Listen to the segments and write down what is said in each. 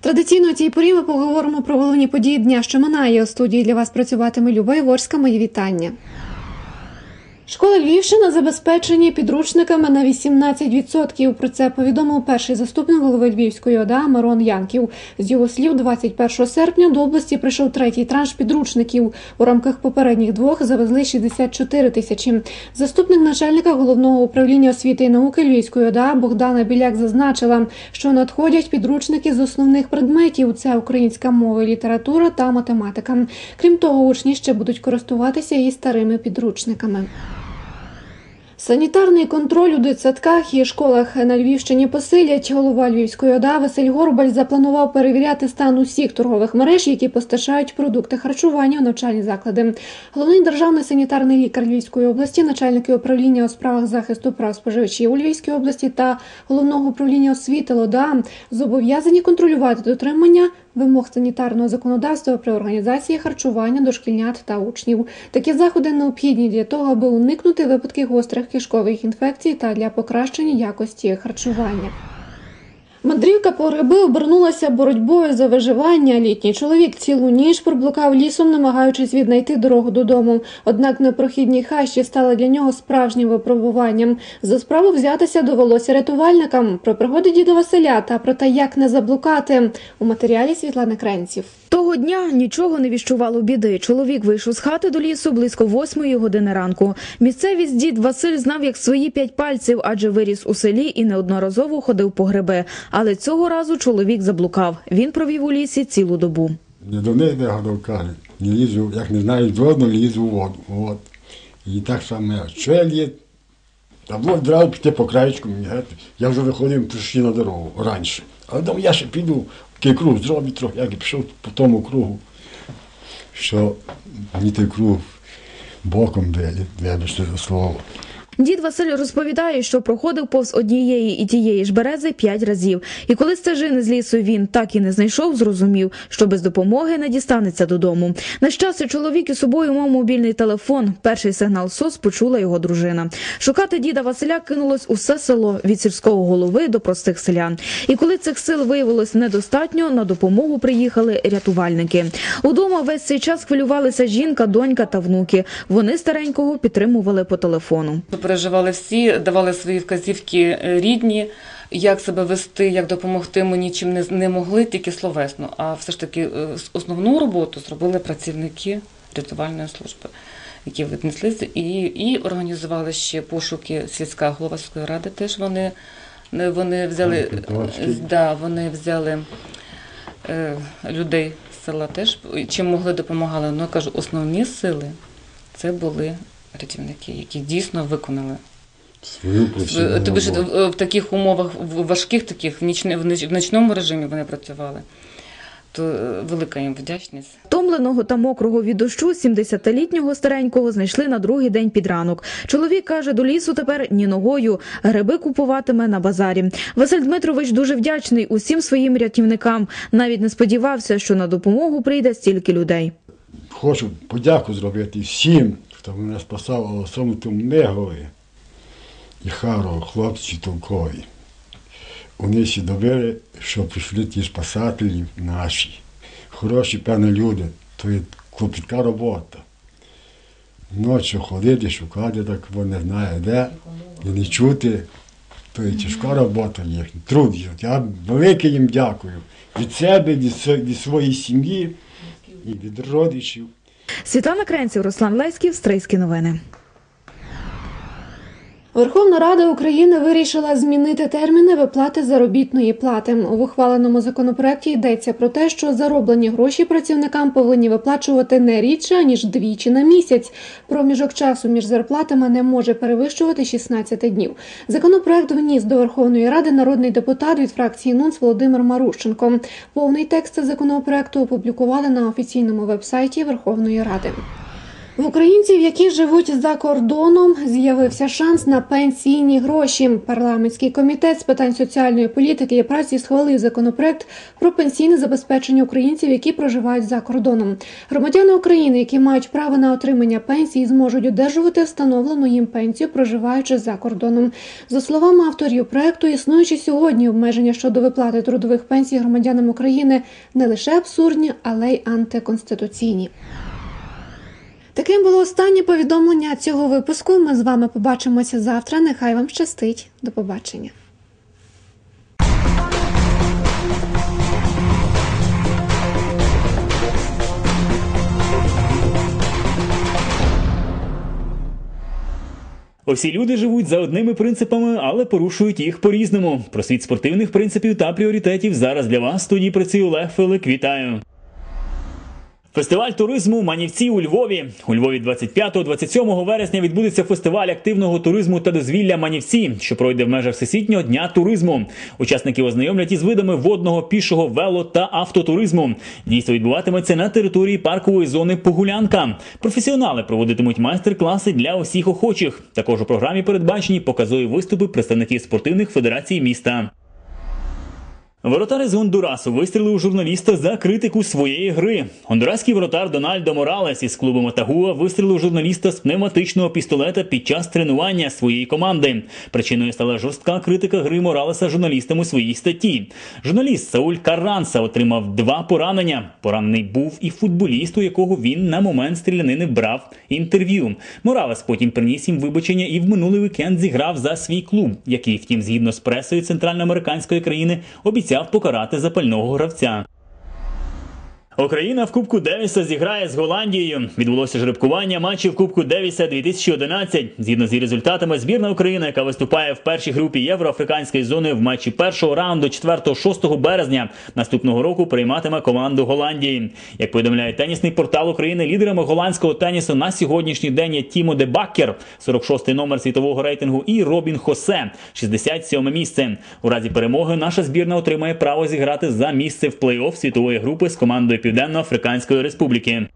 Традиційно цій порі ми поговоримо про головні події дня, що минає. У студії для вас працюватиме Люба Іворська. Мої вітання. Школи Львівщини забезпечені підручниками на 18%. Про це повідомив перший заступник голови Львівської ОДА Мирон Янків. З його слів, 21 серпня до області прийшов третій транш підручників. У рамках попередніх двох завезли 64 тисячі. Заступник начальника головного управління освіти і науки Львівської ОДА Богдана Біляк зазначила, що надходять підручники з основних предметів: це українська мова, література та математика. Крім того, учні ще будуть користуватися і старими підручниками. Санітарний контроль у дитсадках і школах на Львівщині посилять. Голова Львівської ОДА Василь Горбаль запланував перевіряти стан усіх торгових мереж, які постачають продукти харчування у навчальні заклади. Головний державний санітарний лікар Львівської області, начальники управління у справах захисту прав споживачів у Львівській області та головного управління освіти ЛОДА зобов'язані контролювати дотримання вимог санітарного законодавства при організації харчування дошкільнят та учнів. Такі заходи необхідні для того, аби уникнути випадків гострих кишкових інфекцій та для покращення якості харчування. Мандрівка по гриби обернулася боротьбою за виживання. Літній чоловік цілу ніч проблукав лісом, намагаючись віднайти дорогу додому. Однак непрохідні хащі стали для нього справжнім випробуванням. За справу взятися довелося рятувальникам. Про пригоди діда Василя та про те, як не заблукати у матеріалі Світлани Кренців. Того дня нічого не віщувало біди. Чоловік вийшов з хати до лісу близько восьмої години ранку. Місцевість дід Василь знав як свої п'ять пальців, адже виріс у селі і неодноразово ходив по гриби. Але цього разу чоловік заблукав. Він провів у лісі цілу добу. Не до них вигадав, каже, не лізу, як не знаю, жодно лізу в воду. От. І так само, я а було одразу піти по краєчку. Я вже виходив пішли на дорогу раніше. Але думаю, я ще піду, такий круг зроблю трохи, як і пішов по тому кругу, що мені той круг боком дає, вибачте за слово. Дід Василь розповідає, що проходив повз однієї і тієї ж берези п'ять разів. І коли стежини з лісу він так і не знайшов, зрозумів, що без допомоги не дістанеться додому. На щастя, чоловік із собою мав мобільний телефон. Перший сигнал СОС почула його дружина. Шукати діда Василя кинулось усе село від сільського голови до простих селян. І коли цих сил виявилось недостатньо, на допомогу приїхали рятувальники. Удома весь цей час хвилювалися жінка, донька та внуки. Вони старенького підтримували по телефону. Переживали всі, давали свої вказівки е, рідні, як себе вести, як допомогти. Ми нічим не, не могли, тільки словесно. А все ж таки е, основну роботу зробили працівники рятувальної служби, які віднеслися і, і організували ще пошуки сільська голова сільської ради. Теж вони, не- вони взяли да, вони взяли е, людей з села теж чим могли допомагали. Ну я кажу, основні сили це були рятівники, які дійсно виконали Свою Тобі ж в таких умовах, в важких таких, в, нічне, в ніч- в нічному режимі вони працювали, то е, велика їм вдячність. Томленого та мокрого від дощу 70-літнього старенького знайшли на другий день під ранок. Чоловік каже, до лісу тепер ні ногою. Гриби купуватиме на базарі. Василь Дмитрович дуже вдячний усім своїм рятівникам. Навіть не сподівався, що на допомогу прийде стільки людей. Хочу подяку зробити всім, хто мене спасав, але саме тому Негові і Хару, хлопці толкові. Вони всі добили, що прийшли ті спасателі наші. Хороші, певні люди, то є клопітка робота. Ночі ходити, шукати, так бо не знає де, і не чути, то є тяжка робота їхня, труд. Я велике їм дякую. Від себе, від своєї сім'ї і від родичів. Світлана Кренців, Руслан Леськів, Стрийські новини. Верховна Рада України вирішила змінити терміни виплати заробітної плати. У ухваленому законопроекті йдеться про те, що зароблені гроші працівникам повинні виплачувати не рідше ніж двічі на місяць. Проміжок часу між зарплатами не може перевищувати 16 днів. Законопроект вніс до Верховної Ради народний депутат від фракції НУНС Володимир Марущенко. Повний текст законопроекту опублікували на офіційному вебсайті Верховної Ради. В українців, які живуть за кордоном, з'явився шанс на пенсійні гроші. Парламентський комітет з питань соціальної політики і праці схвалив законопроект про пенсійне забезпечення українців, які проживають за кордоном. Громадяни України, які мають право на отримання пенсії, зможуть одержувати встановлену їм пенсію, проживаючи за кордоном. За словами авторів проекту, існуючі сьогодні обмеження щодо виплати трудових пенсій громадянам України не лише абсурдні, але й антиконституційні. Таким було останнє повідомлення цього випуску. Ми з вами побачимося завтра. Нехай вам щастить. До побачення. Усі люди живуть за одними принципами, але порушують їх по-різному. Про світ спортивних принципів та пріоритетів зараз для вас студії працює Олег Филик. Вітаю. Фестиваль туризму Манівці у Львові. У Львові 25-27 вересня відбудеться фестиваль активного туризму та дозвілля Манівці, що пройде в межах Всесвітнього дня туризму. Учасники ознайомлять із видами водного, пішого, вело та автотуризму. Дійство відбуватиметься на території паркової зони Погулянка. Професіонали проводитимуть майстер-класи для усіх охочих. Також у програмі передбачені показові виступи представників спортивних федерацій міста. Воротар з Гондурасу вистрілив журналіста за критику своєї гри. Гондураський воротар Дональдо Моралес із клубу Матагуа вистрілив журналіста з пневматичного пістолета під час тренування своєї команди. Причиною стала жорстка критика гри Моралеса журналістам у своїй статті. Журналіст Сауль Карранса отримав два поранення. Поранений був і футболіст, у якого він на момент стрілянини брав інтерв'ю. Моралес потім приніс їм вибачення і в минулий вікенд зіграв за свій клуб, який, втім, згідно з пресою центральноамериканської країни, обіцяв покарати запального гравця. Україна в Кубку Девіса зіграє з Голландією. Відбулося жеребкування матчів Кубку Девіса 2011. Згідно з її результатами, збірна України, яка виступає в першій групі євроафриканської зони в матчі першого раунду 4-6 березня наступного року прийматиме команду Голландії. Як повідомляє тенісний портал України, лідерами голландського тенісу на сьогоднішній день є Тімо де Баккер, 46-й номер світового рейтингу, і Робін Хосе, 67 місце. У разі перемоги наша збірна отримає право зіграти за місце в плей-офф світової групи з командою Південно-Африканської Республіки.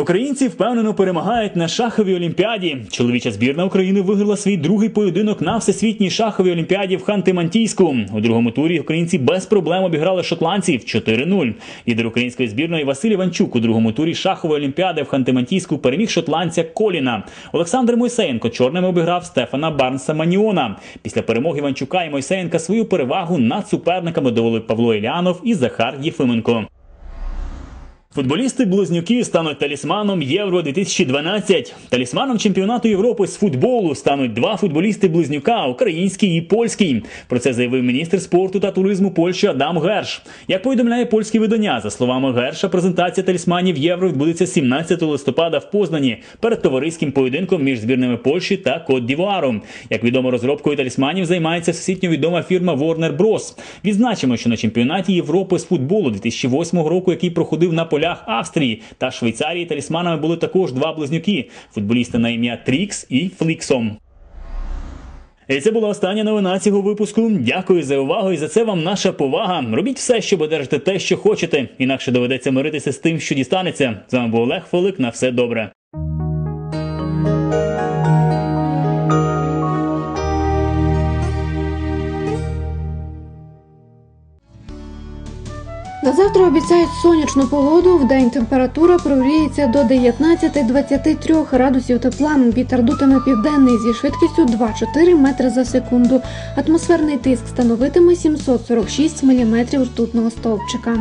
Українці впевнено перемагають на шаховій олімпіаді. Чоловіча збірна України виграла свій другий поєдинок на всесвітній шаховій олімпіаді в Ханти-Мантійську. У другому турі українці без проблем обіграли шотландців 4-0. Лідер української збірної Василь Іванчук у другому турі шахової олімпіади в Ханти-Мантійську переміг шотландця Коліна. Олександр Мойсеєнко чорними обіграв Стефана Барнса Маніона. Після перемоги Іванчука і Мойсеєнка свою перевагу над суперниками довели Павло Ілянов і Захар Єфименко. Футболісти близнюки стануть талісманом Євро 2012. Талісманом чемпіонату Європи з футболу стануть два футболісти близнюка український і польський. Про це заявив міністр спорту та туризму Польщі Адам Герш. Як повідомляє польське видання, за словами Герша, презентація талісманів Євро відбудеться 17 листопада в Познані перед товариським поєдинком між збірними Польщі та Кот Дівуару. Як відомо, розробкою талісманів займається всесвітньо відома фірма Warner Bros. Відзначимо, що на чемпіонаті Європи з футболу 2008 року, який проходив на полях Австрії та Швейцарії, талісманами були також два близнюки футболісти на ім'я Трікс і Фліксом. І це була остання новина цього випуску. Дякую за увагу і за це вам наша повага. Робіть все, щоб одержати те, що хочете. Інакше доведеться миритися з тим, що дістанеться. З вами був Олег Фолик. На все добре. На завтра обіцяють сонячну погоду. В день температура прогріється до 19-23 градусів тепла. Вітер дутиме південний зі швидкістю 2-4 метри за секунду. Атмосферний тиск становитиме 746 міліметрів ртутного стовпчика.